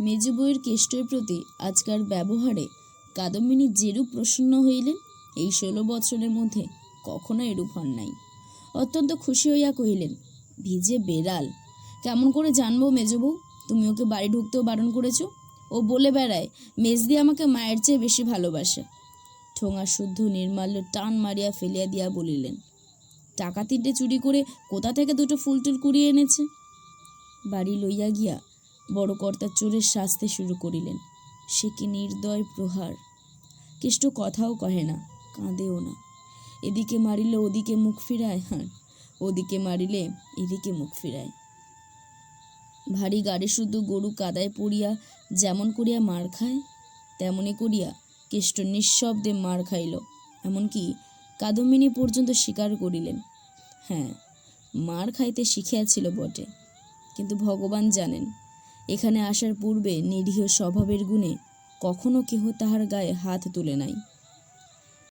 মেজ বউয়ের কেষ্টর প্রতি আজকার ব্যবহারে কাদম্বিনী যেরূপ প্রসন্ন হইলেন, এই ষোলো বছরের মধ্যে কখনো এরূপ হন নাই। অত্যন্ত খুশি হইয়া কহিলেন, ভিজে বেড়াল, কেমন করে জানব মেজবউ তুমি ওকে বাড়ি ঢুকতেও বারণ করেছ? ও বলে বেড়ায় মেজদি আমাকে মায়ের চেয়ে বেশি ভালোবাসে। ঠোঙা শুদ্ধ নির্মাল্য টান মারিয়া ফেলিয়া দিয়া বলিলেন, টাকা তিনটে চুরি করে কোথা থেকে দুটো ফুল টুল কুড়িয়ে এনেছে? বাড়ি লইয়া গিয়া বড় কর্তার চোরের শাস্তে শুরু করিলেন। সে কি নির্দয় প্রহার? কেষ্ট কথাও কহে না, কাঁদেও না। এদিকে মারিলে ওদিকে মুখ ফিরায় হ্যাঁ ওদিকে মারিলে এদিকে মুখ ফিরায়। ভারী গাড়ি শুদ্ধ গরু কাদায় পড়িয়া যেমন করিয়া মার খায়, তেমনি করিয়া কেষ্ট নিঃশব্দে মার খাইল। এমনকি কাদম্বিনী পর্যন্ত স্বীকার করিলেন। হ্যাঁ মার খাইতে শিখিয়াছিল বটে, কিন্তু ভগবান জানেন এখানে আসার পূর্বে নিরীহ স্বভাবের গুণে কখনো কেহ তাহার গায়ে হাত তুলে নাই।